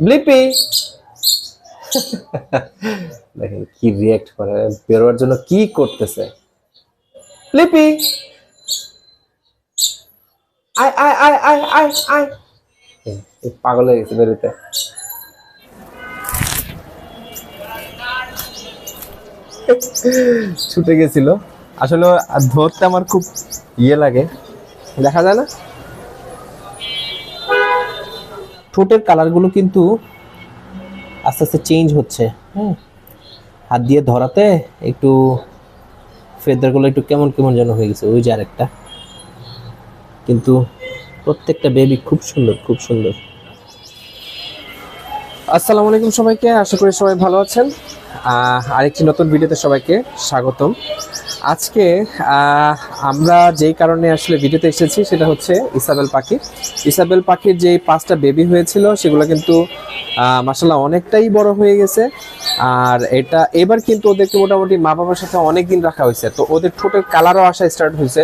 ব্লিপি দেখেন কি রিয়েক্ট করে, বেরোয়ার জন্য কি করতেছে? ব্লিপি আয় আয় আয় আয় আয় আয়! পাগল হয়ে গেছে বেরোতে। ছুটে গেছিল। আসলে ধরতে আমার খুব ইয়ে লাগে। দেখা যায় না? ঠোঁটের কালারগুলো কিন্তু আস্তে আস্তে চেঞ্জ হচ্ছে। হ্যাঁ হাত দিয়ে ধরাতে একটু ফেদারগুলো একটু কেমন কেমন যেন হয়ে গেছে, ওই যে আরেকটা। কিন্তু প্রত্যেকটা বেবি খুব সুন্দর খুব সুন্দর। আসসালামু আলাইকুম সবাইকে, আশা করি সবাই ভালো আছেন। আরেকটি নতুন ভিডিওতে সবাইকে স্বাগতম। আজকে আমরা যেই কারণে আসলে ভিডিওতে এসেছি সেটা হচ্ছে ইসাবেল পাখি। ইসাবেল পাখির যে পাঁচটা বেবি হয়েছিল, সেগুলো কিন্তু মাসাল্লাহ অনেকটাই বড় হয়ে গেছে। আর এটা, এবার কিন্তু ওদেরকে মোটামুটি মা বাবার সাথে অনেক দিন রাখা হয়েছে। তো ওদের ঠোঁটের কালারও আসা স্টার্ট হয়েছে।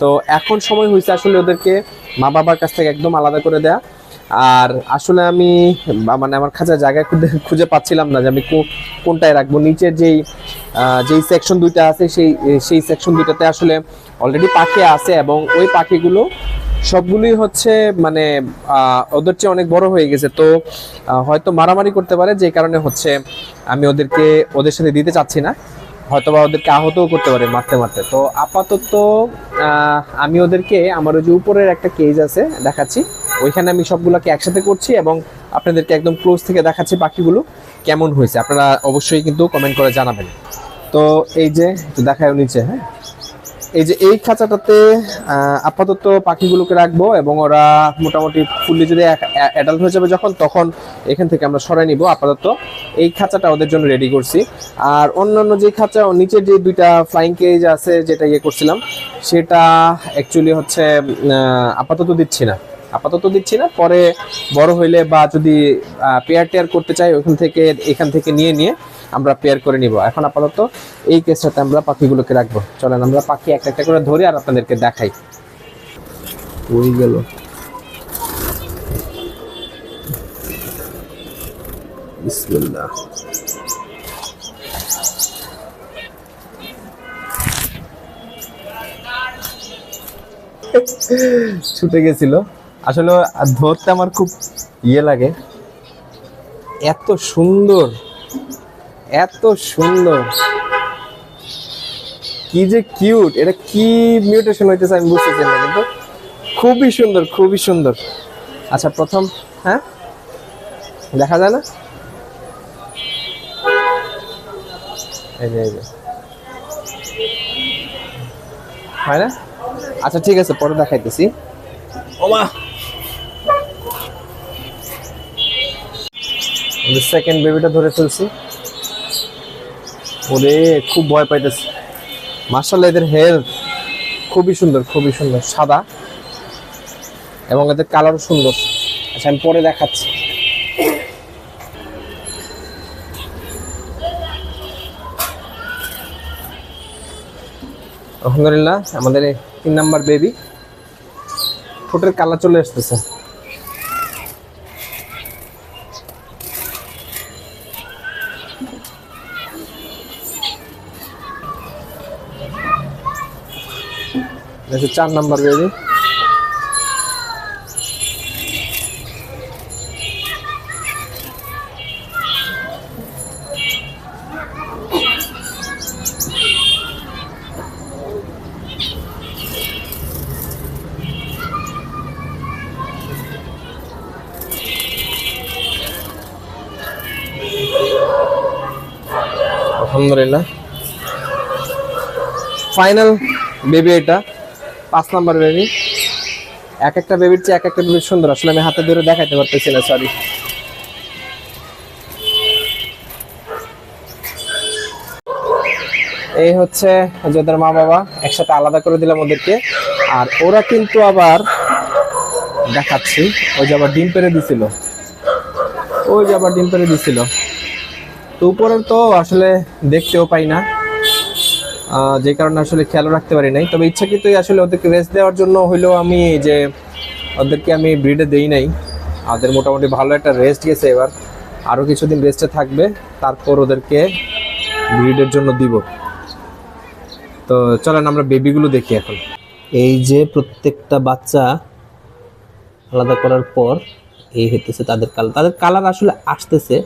তো এখন সময় হয়েছে আসলে ওদেরকে মা বাবার কাছ থেকে একদম আলাদা করে দেয়া। আর আসলে আমি মানে আমার খাঁচার জায়গা খুঁজে খুঁজে পাচ্ছিলাম না যে আমি কোনটায় রাখব। নিচের যেই যেই সেকশন দুইটা আছে, সেই সেই সেকশন দুইটাতে আসলে অলরেডি পাখি আছে এবং ওই পাখিগুলো সবগুলোই হচ্ছে মানে ওদের চেয়ে অনেক বড় হয়ে গেছে। তো হয়তো মারামারি করতে পারে, যে কারণে হচ্ছে আমি ওদেরকে, ওদের সাথে দিতে চাচ্ছি না। হয়তো বা ওদেরকে আহতও করতে পারে মারতে মারতে। তো, আপাতত আমি ওদেরকে, আমার ওই যে উপরের একটা কেজ আছে, দেখাচ্ছি। ওইখানে আমি সবগুলোকে একসাথে করছি এবং আপনাদেরকে একদম ক্লোজ থেকে দেখাচ্ছি পাখিগুলো কেমন হয়েছে। আপনারা অবশ্যই কিন্তু কমেন্ট করে জানাবেন। তো এই যে দেখায় নিচে হ্যাঁ? এই যে এই খাঁচাটাতে আপাতত পাখিগুলোকে রাখব এবং ওরা মোটামুটি ফুললি যদি অ্যাডাল্ট হয়ে যাবে যখন, তখন এখান থেকে আমরা সরাই নিব আপাতত। এই খাঁচাটা ওদের জন্য রেডি করছি। আর অন্যান্য যে খাঁচা, নিচে যে দুইটা ফ্লাইং কেজ আছে যেটা ইয়ে করছিলাম, সেটা অ্যাকচুয়ালি হচ্ছে আপাতত দিচ্ছি না। আপাতত দিচ্ছি না, পরে বড় হইলে বা যদি পেয়ার টেয়ার করতে চাই, ওখান থেকে, এখান থেকে নিয়ে নিয়ে আমরা পেয়ার করে নিব। এখন আপাতত এই কেসটাতে আমরা পাখিগুলোকে রাখব। চলেন আমরা পাখি একটা একটা করে ধরি আর আপনাদেরকে দেখাই। ওই গেল। বিসমিল্লাহ। ছুটে গেছিল। আসলে ধরতে আমার খুব ইয়ে লাগে। এত সুন্দর এত সুন্দর। কি যে কিউট এটা কি মিউটেশন হইতেছে আমি বুঝতেছি না কিন্তু খুবই সুন্দর খুবই সুন্দর। আচ্ছা প্রথম হ্যাঁ? দেখা যায় না? এই যে এই যে। হয় না? আচ্ছা ঠিক আছে পরে দেখাইতেছি। ওমা! সেকেন্ড বেবিটা ধরে ফেলছি। ওরে, খুব ভয় পাইতেছে। মার্শাল্লাহ এদের হেলথ খুবই সুন্দর খুবই সুন্দর, সাদা। এবং এদের কালারও সুন্দর। আচ্ছা আমি পরে দেখাচ্ছি। আলহামদুলিল্লাহ, আমাদের তিন নাম্বার বেবি ঠোঁটের কালার চলে আসতেছে। এটা হচ্ছে চার নাম্বার বেবি আলহামদুলিল্লাহ ফাইনাল বেবি এটা পাঁচ নাম্বার বেবি এক একটা বেবির চেয়ে এক একটা বেবি সুন্দর। আসলে আমি হাতে ধরে দেখাইতে পারতেছি না সরি এই হচ্ছে যে ওদের মা বাবা, একসাথে আলাদা করে দিলাম ওদেরকে। আর ওরা কিন্তু আবার দেখাচ্ছি, ওই যে আবার ডিম পেরে দিছিল। ওই যে আবার ডিম পেরে দিছিল। তো উপরের তো আসলে দেখতেও পাই না। যে কারণে আসলে খেয়াল রাখতে পারি নাই। তবে ইচ্ছাকৃতই আসলে ওদেরকে রেস্ট দেওয়ার জন্য হইলেও আমি যে ওদেরকে আমি ব্রিডে দেই নাই। ওদের মোটামুটি ভালো একটা রেস্ট গেছে এবার। আরও কিছুদিন রেস্টে থাকবে, তারপর ওদেরকে ব্রিডের জন্য দিব। তো চলেন আমরা বেবিগুলো দেখি এখন। এই যে প্রত্যেকটা বাচ্চা আলাদা করার পর এই হইতেছে তাদের কালার তাদের কালার আসলে আসতেছে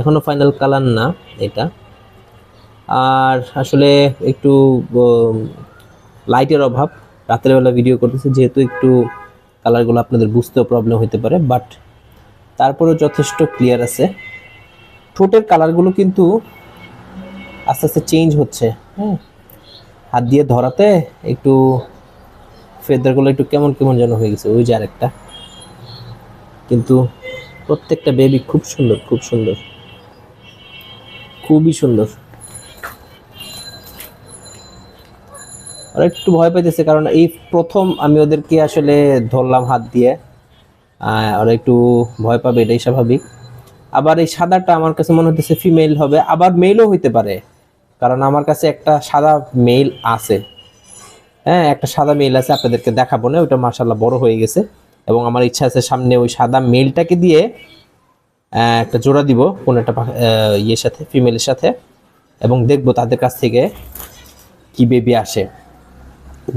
এখনও ফাইনাল কালার না এটা। আর আসলে একটু লাইটের অভাব। রাতের বেলা ভিডিও করতেছে, যেহেতু একটু কালারগুলো আপনাদের বুঝতেও প্রবলেম হতে পারে বাট তারপরেও যথেষ্ট ক্লিয়ার আছে। ঠোঁটের কালারগুলো কিন্তু আস্তে আস্তে চেঞ্জ হচ্ছে হ্যাঁ হাত দিয়ে ধরাতে একটু ফেদারগুলো একটু কেমন কেমন যেন হয়ে গেছে, ওই যে আরেকটা। কিন্তু প্রত্যেকটা বেবি খুব সুন্দর খুব সুন্দর। খুবই সুন্দর। ওরা একটু ভয় পাইতেছে, কারণ এই প্রথম আমি ওদেরকে আসলে ধরলাম হাত দিয়ে। ওরা একটু ভয় পাবে, এটাই স্বাভাবিক। আবার এই সাদাটা আমার কাছে মনে হতেছে ফিমেল হবে। আবার মেলও হইতে পারে, কারণ আমার কাছে একটা সাদা মেল আছে। হ্যাঁ একটা সাদা মেল আছে, আপনাদেরকে দেখাবো না, ওইটা মার্শাল্লাহ বড় হয়ে গেছে। এবং আমার ইচ্ছা আছে সামনে ওই সাদা মেলটাকে দিয়ে একটা জোড়া দিব, কোনো একটা ইয়ের সাথে ফিমেলের সাথে। এবং দেখব তাদের কাছ থেকে কি বেবি আসে।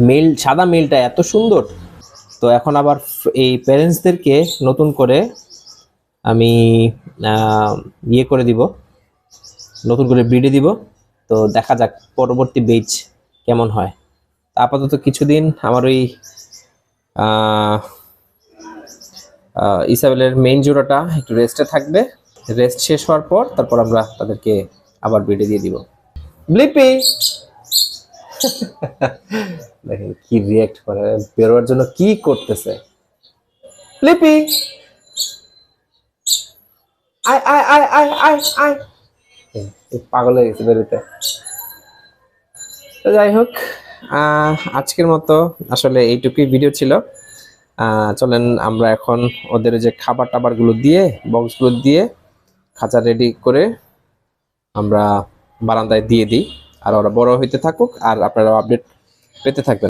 মেল, সাদা মেলটা এত সুন্দর। তো এখন আবার এই প্যারেন্টসদেরকে নতুন করে আমি ইয়ে করে দিব। নতুন করে ব্রিডে দিব। তো দেখা যাক পরবর্তী বেচ কেমন হয়। আপাতত কিছুদিন আমার ওই ইসাবেলের মেইন জোড়াটা একটু রেস্টে থাকবে। রেস্ট শেষ হওয়ার পর তারপর আমরা তাদেরকে আবার ব্রিডে দিয়ে দিব। ব্লিপি দেখেন কি রিয়াক্ট করে, বেরোয়ার জন্য কি করতেছে? লিপি! আয় আয় আয় আয় আয় আয়। পাগল হয়ে গেছে বেরোতে। তো যাই হোক আজকের মতো আসলে এইটুকুই ভিডিও ছিল। চলেন আমরা এখন ওদের যে খাবার টাবারগুলো দিয়ে বক্সগুলো দিয়ে খাঁচা রেডি করে আমরা বারান্দায় দিয়ে দিই। আর ওরা বড় হইতে থাকুক আর আপনারা আপডেট পেতে থাকবেন।